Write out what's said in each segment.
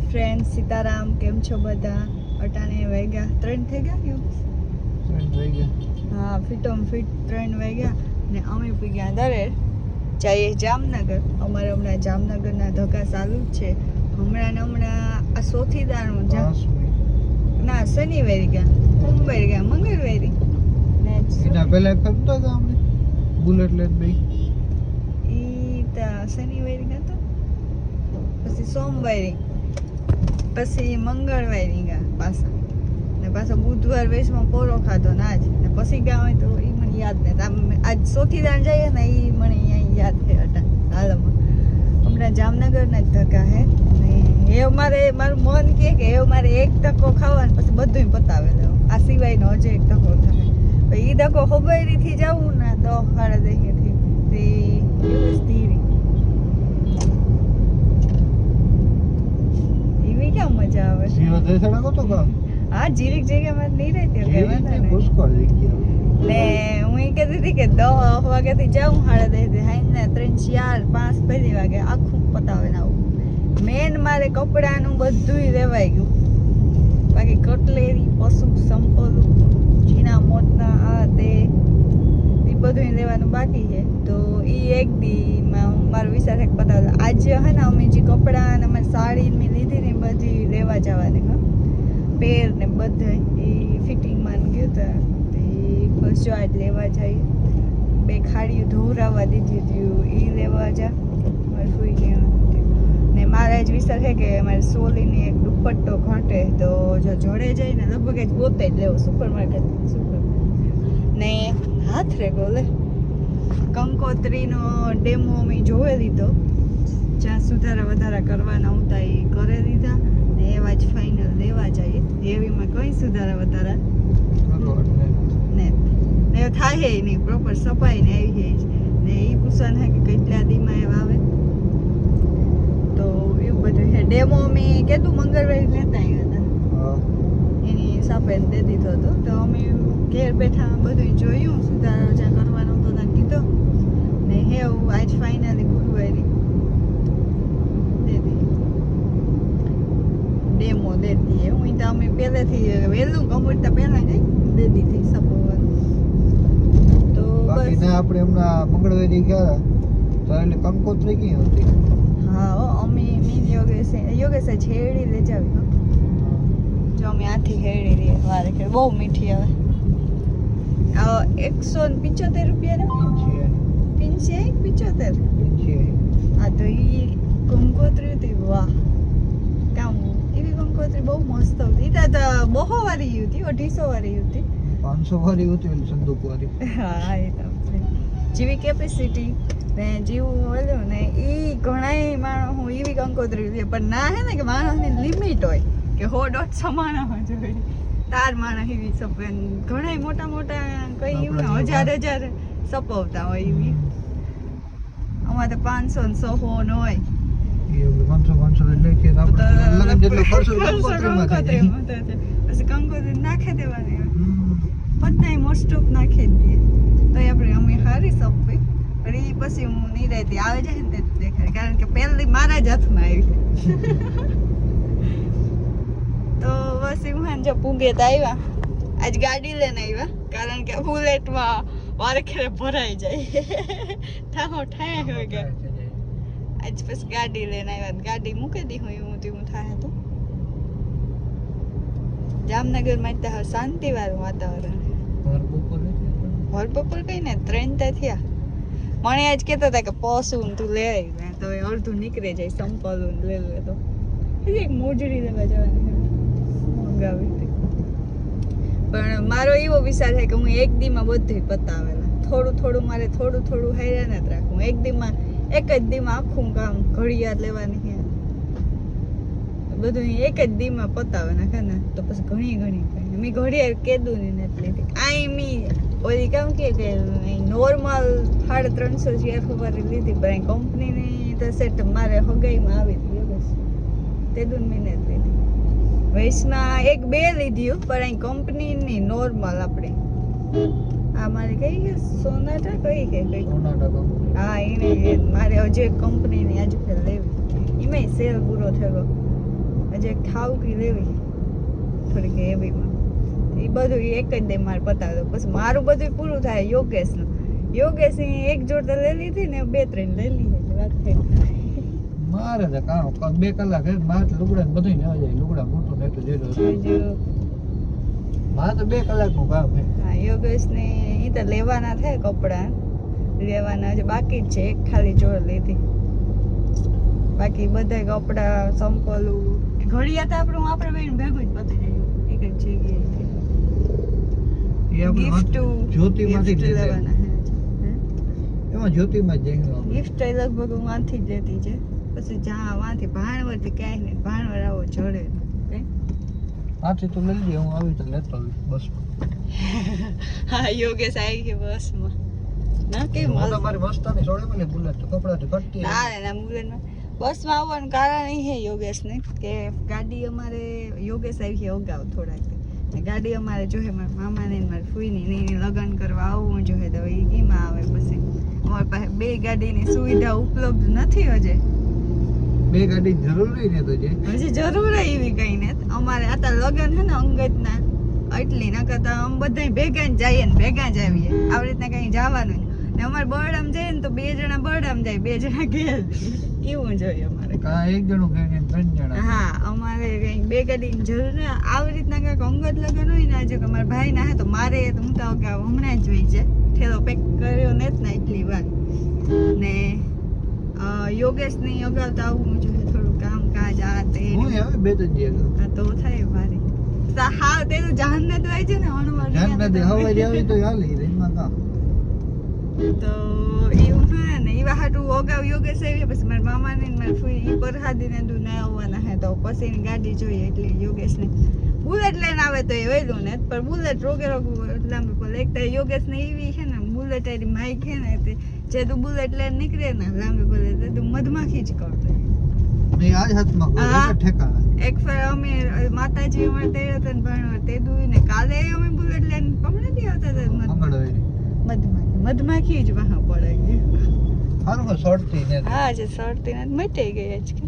Friend Sitaram કેમ છો બધા? અટાણે વાગ્યા ત્રણ થઈ ગયા યુ હા ફિટોમ ફિટ ત્રણ વાગ્યા ને અમે પી ગયા દરેર જઈએ જામનગર. અમારે હમણાં જામનગરના ધક્કા ચાલુ જ છે. હમણાં ને હમણાં આ ચોથીદારનું જા. પાંચ મિનિટ ના શનિવારે ગયા. સોમવારે ગયા. મંગળવારે. ને એના પહેલા ફરતા હતા આપણે? બુલેટ લઈને બે. ઈ તા શનિવારે ગયા તો. પછી સોમવારે. પછી મંગળવારે ગયા પાછા. ને પાછો બુધવાર વેશમાં પોરો ખાધો ને આજ. ને પછી ગયા હોય તો એ મને યાદ નથી આજ સોથી દાણ જઈએ ને એ મને અહીંયા યાદ છે અટા હાલમાં. હમણાં જામનગરના જ ધક્કા હે. ને એ અમારે મારું મન કહે કે એ મારે એક ધક્કો ખાવાનો, પછી બધું પતાવે દઉં આ સિવાયનો હજુ એક ધક્કો થાય. એ ધક્કો ખબરીથી જવું ને તો સાડા દહીથી. તે દિવસ એવી ક્યાં મજા આવે જીરો દે કો તો કા હા જીરીક જગ્યામાં નહીં રહેતી રીતે ને પુષ્કળ જગ્યા ને હું એ કહેતી હતી કે દસ વાગ્યાથી જાઉં હાડે દસ હાઈ ને ત્રણ ચાર પાંચ પછી વાગે આખું પતાવે ને આવું. મેન મારે કપડાનું બધુંય રેવાઈ ગયું. બાકી કટલેરી પશુ સંપલું ઝીણા મોતના આ તે. બધું લેવાનું બાકી છે. તો એ એક દીમાં હું મારો વિચાર એક પતાવે આજે હે ને અમે જે કપડાં અને અમારી સાડી મેં લીધી ને બધી લેવા જવાની હા. પેર ને બધા એ ફિટિંગમાં ગયું હતા બસ જો આજ લેવા જઈએ બે ખાડીઓ ધોરાવા દીધી હતી એ લેવા જા. મારે સુઈ ગયા ને મારા જ વિચાર છે કે મારે સોલીની એક દુપટ્ટો ઘટે તો જો જોડે જઈને લગભગ જ પોતે જ લેવો સુપર માર્કેટ સુપર ને હાથ રે ગોલે કંકોત્રીનો ડેમો અમે જોઈ લીધો. જ્યાં સુધારા વધારા કરવાના હતા એ કરી દીધા ને એવા જ ફાઇનલ લેવા જઈએ એવીમાં કઈ સુધારા વધારા ને થાય નહીં. પ્રોપર સફાઈ ને આવી છે ને એ પૂછવાનું કે કેટલા દીમાં એવા આવે. તો એવું બધું છે ડેમો અમે કીધું મંગળવારે લેતા આવ્યા હતા. એની સાપે દે દીધો હતો તો અમે ઘેર બેઠા બધું જોયું સુધારો જ્યાં કરવાનો હતો ત્યાં કીધો. ને હે આજ ફાઇનલી ગુરુવારે દે ડેમો દે દીએ હું તો અમે પહેલેથી વહેલું કમ્પ્યુટર પહેલા જઈ દે દીધી સપોવર તો બસ. આપણે હમણાં મંગળવારે ગયા તો એટલે કંકોત્રી કઈ હતી? હા અમે મીન યોગેશે યોગેશે છેડી લે જાવી હો. જો અમે આથી હેડી રહીએ વારે કે બહુ મીઠી આવે એકસો ને પિચોતેર રૂપિયા ને પિંચે પિચોતેર? હા આ તો ઈ કંકોત્રી હતી વાહ. કામ એવી કંકોત્રી બહુ મસ્ત હતી. તા તો બહુ વાળી હતી અઢીસો વાળી હતી. પાંચસો વાળી હતી સંદૂક વાળી હા એ તો જેવી કેપેસિટી ને જેવું બોલ્યું ને એ ઘણાય માણસ હું એવી કંકોત્રી પણ ના હે ને કે માણસની લિમિટ હોય. કે હો ડોટ માણસ જોઈએ તાર માણસ એવી સપે ઘણાય મોટા મોટા કઈ એવું હજાર હજાર સપવતા હોય એવી. અમારે તો પાંચસો ને સો હોય. પાંચસો પાંચસો એટલે કે આપણે જેટલો કંકોત્રીમાં છે. પછી કંકોત્રી નાખી દેવાની. બધાય મોસ્ટ ઓફ નાખી દઈએ તો આપણે અમે હારી સપવી. પણ એ પછી હું નિરાયતી આવે જાય ને તે દેખાય. કારણ કે પહેલી મારા જ હાથમાં આવી. તો બસ હું જો પૂગે તો આવ્યા આજ ગાડી લઈને આવ્યા કારણ કે બુલેટમાં વારે ખેરે ભરાઈ જાય. ઠાહો ઠાય હોય કે. આજ પછી ગાડી લઈને આવ્યા ગાડી મૂકી દી હું એવું તેવું થાય તો. જામનગરમાં તો શાંતિવાળું વાતાવરણ બપોરે બપોર કઈ ને ત્રણ ત્યાં થયા. મને આજ કહેતા હતા કે પોસું તું લે આવી તો એ અડધું નીકળી જાય સંપલું લે લે તો એક મોજડી લેવા જવાની. મંગાવી હતી. પણ મારો એવો વિચાર છે કે હું એક દીમાં બધું પતાવેલા. થોડું થોડું મારે થોડું થોડું હેરાન જ રાખવું. એક દીમાં, એક જ દીમાં આખું કામ ઘડિયાળ લેવાની બધું એક જ દીમાં પતાવે નાખે ને, તો પછી ઘણી ઘણી કઈ મેં ઘડિયાળ કેદું ને નથી લીધી. આ મી, ઓલી કેમ કે નોર્મલ સાડા ત્રણસો શેર ખબર લીધી, પણ કંપનીની તો સેટ મારે હગાઈમાં આવી હતી દૂન મહેનત લીધી. વૈશમાં એક બે લીધી પણ અહીં કંપનીની નોર્મલ આપણે. આ મારે કઈ કે સોનાટા કઈ કે કઈ સોનાટા હા એને મારે હજુ એક કંપનીની આજુ ફેર લેવી. એમાંય સેલ પૂરો થયો. હજુ એક ઠાવકી લેવી. થોડીક એવીમાં એ બધું એક જ દે મારે પતાવી પછી મારું બધું પૂરું થાય યોગેશનું. યોગેશ એક જોડતા લઈ લીધી ને બે ત્રણ લઈ લીધી. વાત થઈ. મારે છે કામ બે કલાક જ મારે લુગડા બધું ના જાય. લુગડા મોટું એટલું જેટલું મારે તો બે કલાકનું કામ છે હા યોગેશને એ તો લેવાના થાય કપડાં. લેવાના છે બાકી જ છે એક ખાલી જોડ લીધી. બાકી બધા કપડાં સંપલું ઘડિયા તો આપણું આપણે બેન ભેગું જ પતી જાય. એક જ જગ્યાએ ગિફ્ટ જ્યોતિમાંથી લેવાના. એમાં જ્યોતિમાં જ આપણે. ગિફ્ટ લગભગ હું વાંથી જ લેતી છે. પછી જા વાંથી ભાણવરથી ક્યાંય નહીં. ભાણવર આવો જડે. આથી તો લઈ લે હું આવી તો લેતો આવી બસ હા યોગેશ આવી ગયો બસમાં. ના કેમ હું તો મારી મસ્તાની સોળે મને બુલેટ તો કપડાથી કટતી ના ના મુરનમાં બસમાં આવવાનું કારણ એ છે યોગેશને કે ગાડી અમારે યોગેશ આવી છે અગાઉ થોડાક ગાડી અમારે જોઈએ મારા મામાને ને મારી ફૂઈને ને એને લગ્ન કરવા આવવું જોઈએ તો એ એમાં આવે પછી. અમારી પાસે બે ગાડીની સુવિધા ઉપલબ્ધ નથી હજે. બે ગાડી જરૂરી ને તો જે. હજી જરૂર એવી કઈ ને. અમારે આ તો લગ્ન છે ને અંગત ના એટલી ના કરતા આમ બધા ભેગા જઈએ ને ભેગા જ આવીએ. આવી રીતના કઈ જવાનું. ને અમારે બરડામ જઈએ ને તો બે જણા બરડામ જાય બે જણા ઘેર. એવું જોઈએ અમારે. કા એક જણું ઘેર ને ત્રણ જણા. હા અમારે કઈ બે ગાડીની જરૂર ને આવી રીતના કંઈક અંગત લગન હોય ને આજે અમારા ભાઈ ના હે તો મારે તો હું તો કે હમણાં જ જોઈ છે. ઠેલો પેક કર્યો ને જ ને એટલી વાર. ને યોગેશની અગાઉ તો આવું જોઈએ થોડું કામ કાજ આ તે હું હવે બે ત્રણ જગ્યા આ તો થાય મારી હા તે તો જાન ને તો આવી છે ને હણવાર ધ્યાન નથી હવાઈ આવી તો હાલી એમાં કામ. તો એવું હા ને એવા હાટું અગાઉ યોગેશ આવી પછી મારા મામાને ને મારી ફૂઈ ઈ પરહાદીને દૂ ના આવવાના હે તો પછી એની ગાડી જોઈએ એટલે યોગેશને. બુલેટ લઈને આવે તો એ વહેલું ને પણ બુલેટ રોગે રોગ લાંબી એક તો યોગેશ ને એવી છે ને બુલેટ એની માઇક છે ને તે જે તું બુલેટ લઈને નીકળે ને લાંબે પડે તે તું મધમાખી જ કરતો નહીં આજ હાથમાં ઠેકાણા. એક ફેર અમે માતાજી અમારે તે હતા ને ભણવા તે દુઈ ને કાલે અમે બુલેટ લઈને પમણે દી આવતા હતા મધમાખી મધમાખી જ વહાં પડે. ગઈ હારું શોર્ટથી ને હા જે સડતી ને મટી ગઈ આજ કે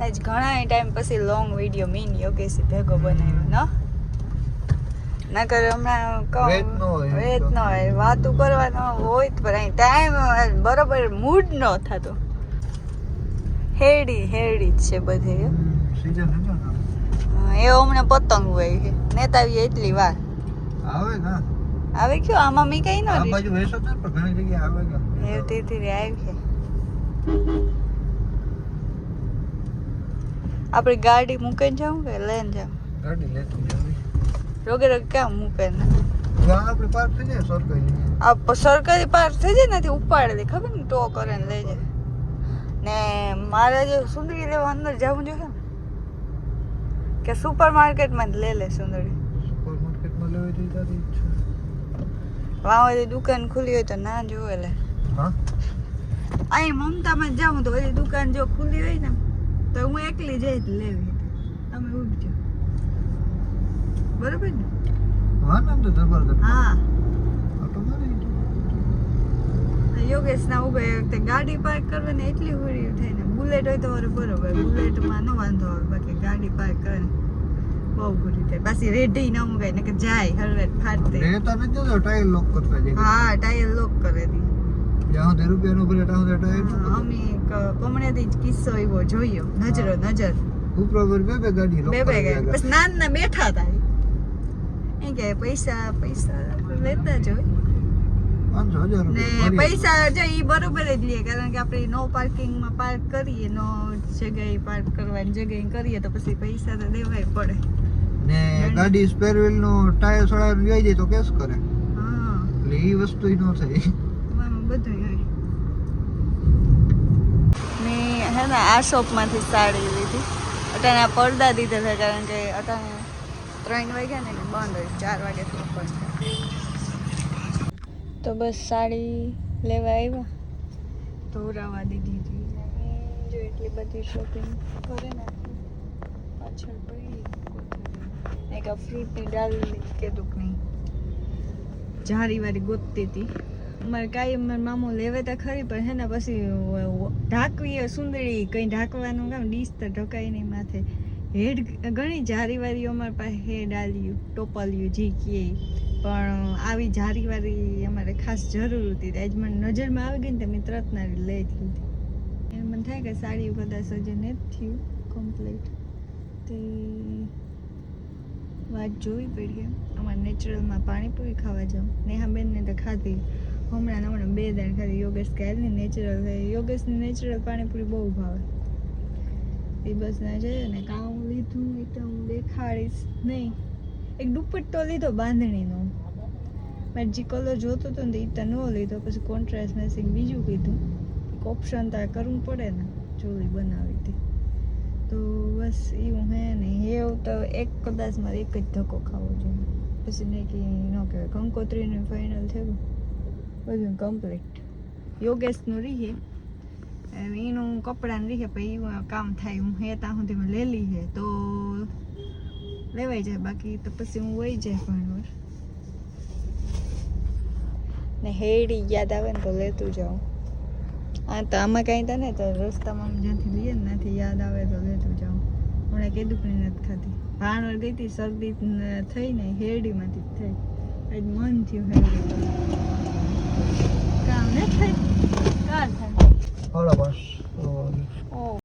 આજ ઘણા ટાઈમ પછી લોંગ વીડિયો મીન યોગેશ ભેગો બનાવ્યો ન? નકર હમણાં કહું વેત ન હોય. વાતું કરવાનો હોય પણ અહીં ટાઈમ બરોબર મૂડ ન થતો. હેડી હેડી જ છે બધે. એ હમણાં પતંગ હોય છે. નેતાવી એટલી વાર. આવે ના? આવે કયો? આમાં મી કઈ ન આ બાજુ વેસો છે પણ ઘણી જગ્યાએ આવે કે ધીરે ધીરે આવી છે. આપણી ગાડી મૂકીને જાઉં કે લઈને જાઉં? ગાડી લેતો જલ્દી રોગે રોગે ક્યાં મૂકે ને? આપણે પાર્ક થઈ જાય સરકારી. આ સરકારી પાર્ક થઈ જાય ને ઉપાડે દે ખબર ને? ટો કરે ને લઈ જાય. ને મારે જો સુંદરી લેવા અંદર જવું જોઈએ ને કે સુપર માર્કેટમાં જ લે લે સુંદરી. સુપર માર્કેટમાં લેવી દુકાન ખુલી હોય તો ના જોવે લે. હા? અહીં મમતામાં જાઉં તો હજી દુકાન જો ખુલી હોય ને તો હું એકલી જઈ જ લેવી. તમે ઉઠજો બરોબર ને? હા નામ તો જબરદસ્ત હા. યોગેશ ના ઉભે વખતે ગાડી પાર્ક કરવાની એટલી હોરી થાય ને બુલેટ હોય તો બરોબર. બુલેટમાં ન વાંધો આવે. બાકી ગાડી પાર્ક કરવાની બહુ હોરી થાય પાછી રેડી ન મુકાય. ને કે જાય હળવે ફાટતે લેતા નથી જો ટાયર લોક કરતા જાય હા ટાયર લોક કરે દી જ્યાં ટાયર અમે કમણેથી જ કિસ્સો એવો જોયો. નજરો નજર. ઉપર બે બે ગાડી લોક બે બે બેઠા હતા એ કે પૈસા પૈસા લેતા જ હોય. ને પૈસા જો એ બરોબર જ લે કારણ કે આપણે નો પાર્કિંગમાં પાર્ક કરીએ નો જગ્યાએ પાર્ક કરવાની જગ્યાએ કરીએ તો પછી પૈસા તો દેવાય પડે. ને ગાડી સ્પેર વ્હીલ નો ટાયર સડાવીને લઈ જાય તો કેસ કરે. હા. એટલે એ વસ્તુ ન થાય. એમાં બધું હોય. મેં હે ને આ શોપમાંથી સાડી લીધી. અટાણે પડદા દીધા છે કારણ કે અટાણે ત્રણ વાગ્યા ને બંધ હોય. ચાર ઓપન થાય. તો બસ સાડી લેવા આવ્યા? ધોરાવા દીધી હતી. જો એટલી બધી શોપિંગ કરે ને પાછળ પડી. એક આ ફ્રૂટની ડાલ કીધું કે નહીં. જારી વારી ગોતતી હતી. અમારે કાંઈ મારા મામો લેવે તો ખરી પણ હે ને પછી ઢાંકવી સુંદરી કંઈ ઢાંકવાનું કામ ડીશ તો ઢકાય નહીં માથે. હેડ, ઘણી જારીવાળી અમારી પાસે હેડ આલ્યું, ટોપલ્યું, જી કે. પણ આવી જારીવારી અમારે ખાસ જરૂર હતી. આજ મને નજરમાં આવી ગઈ ને તો મેં તરત ના લઈ જ લીધી મને થાય કે સાડી કદાચ હજી નથી થયું કમ્પ્લીટ તે વાત જોવી પડી અમારે નેચરલમાં પાણીપુરી ખાવા જાઉં. નેહાબેનને તો ખાધી. હમણાં હમણાં બે દાણ ખાધી. યોગેશ કાલની નેચરલ યોગેશની નેચરલ પાણીપુરી બહુ ભાવે. એ બસ ના છે ને કામ લીધું એ તો હું દેખાડીશ નહીં. એક દુપટ્ટો લીધો બાંધણીનો. મારે જે કલર જોતો હતો ને એ તો ન લીધો, પછી કોન્ટ્રાસ્ટ મેસિંગ બીજું કીધું. એક ઓપ્શન તો કરવું પડે ને, ચોલી બનાવી હતી તો બસ એવું હે ને હેવ તો એક કદાચ મારે એક જ ધક્કો ખાવો જોઈએ. પછી નહીં કે ન કહેવાય કંકોત્રીનું ફાઇનલ થયું. બધું કમ્પ્લીટ યોગેશનું રીહે. એનું કપડાનું રીહે પછી કામ થાય હું હે ત્યાં સુધીમાં લેલી હે તો લેવાઈ જાય બાકી તો પછી હું વહી જાય ભણવાર ને હેડી યાદ આવે ને તો લેતું જાઉં હા તો આમાં કાંઈ તને તો રસ્તામાં જ્યાંથી લઈએ ને ત્યાંથી યાદ આવે તો લેતું જાઉં હમણાં કીધું પણ નથી ખાધી ભાણવર ગઈ હતી શરદી થઈ ને હેરડીમાંથી જ થઈ આજ મન થયું હેરડી para var. Doğru.